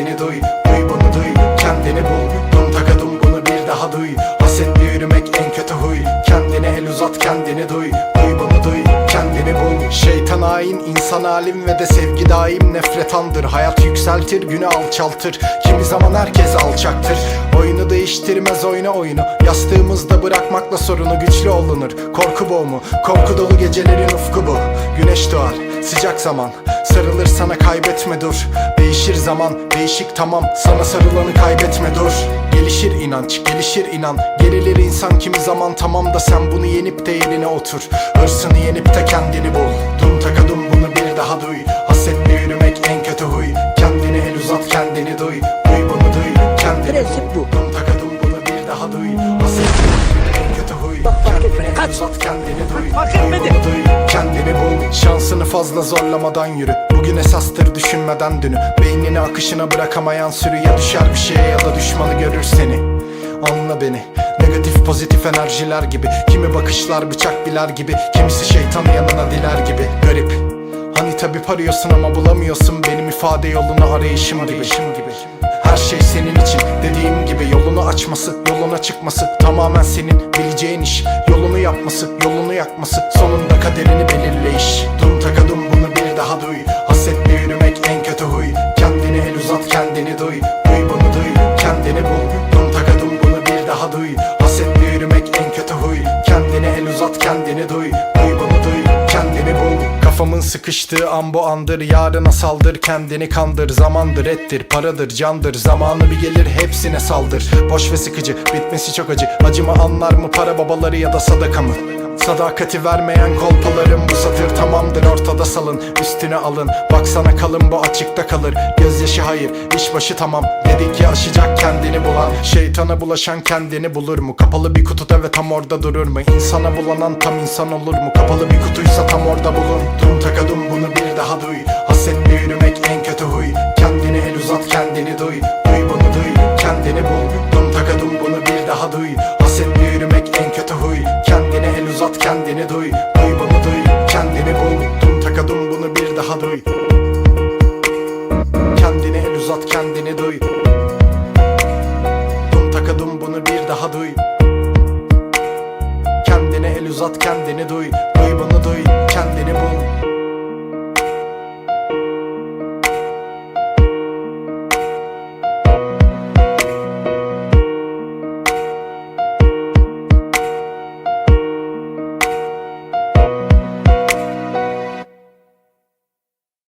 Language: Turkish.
Kendini duy, duy bunu duy. Kendini bul, dum takadım bunu bir daha duy. Hasetle yürümek en kötü huy. Kendine el uzat kendini duy, duy bunu duy. Kendini bul, şeytan hain insan alim ve de sevgi daim nefret andır. Hayat yükseltir günü alçaltır. Kimi zaman herkes alçaktır. Oyunu değiştirmez oyna oyunu. Yastığımızda bırakmakla sorunu güçlü olunur. Korku boğumu Korku dolu gecelerin ufku bu. Güneş doğar sıcak zaman. Sarılır sana kaybetme dur. Değişir zaman değişik tamam. Sana sarılanı kaybetme dur. Gelişir inanç gelişir inan. Gerilir insan kimi zaman tamam da sen bunu yenip de yerine otur. Hırsını yenip de kendini bul. Dum takadum bunu bir daha duy. Hasetle yürümek en kötü huy. Kendini el uzat kendini duy. Duy bunu duy. Kendini bul. bu. Dum takadum bunu bir daha duy. Hasetle yürümek en kötü huy. Kendini el uzat kendini duy. Duy bunu duy kendini bul. Şansını fazla zorlamadan yürü. Bugün esastır düşünmeden dünü. Beynini akışına bırakamayan sürü Ya düşer bir şeye ya da düşmanı görür seni. Anla beni. Negatif pozitif enerjiler gibi. Kimi bakışlar bıçak biler gibi. Kimisi şeytanı yanına diler gibi. Garip. Hani tabi arıyorsun ama bulamıyorsun Benim ifade yolunu arayışım gibi. Her şey senin için. Dediğim gibi yolunu açması, yoluna çıkması. Tamamen senin bileceğin iş. Yolunu yapması, yolunu yakması. Sonunda kaderini belirleyiş. Dum takadum bunu bir daha duy. Hasetle yürümek en kötü huy. Kendini el uzat kendini duy. Duy bunu duy. Kendini bul. Dum takadum bunu bir daha duy. Hasetle yürümek en kötü huy. Kendini el uzat kendini duy. Duy bunu duy. Kendini bul. Kafamın sıkıştığı an bu andır. Yarına saldır kendini kandır. Zamandır ettir paradır candır. Zamanı bir gelir hepsine saldır. Boş ve sıkıcı bitmesi çok acı. Acımı anlar mı para babaları ya da sadaka mı? Sadakati vermeyen kolpalarım bu satır tamamdır ortada salın Üstüne alın. Baksana kalın bu açıkta kalır. Gözyaşı hayır iş başı tamam. Dedik ya aşacak kendini bulan. Şeytana bulaşan kendini bulur mu? Kapalı bir kutuda ve tam orada durur mu? İnsana bulanan tam insan olur mu? Kapalı bir kutuysa tam orada bulun. Dum takadum bunu bir daha duy. Hasetle yürümek en kötü huy. Kendini el uzat kendini duy. Duy bunu duy. Kendini bul. Dum takadum bunu bir daha duy. Hasetle Kendini duy, duy bunu duy. Kendini bul, buldum takadım bunu bir daha duy. Kendini el uzat kendini duy.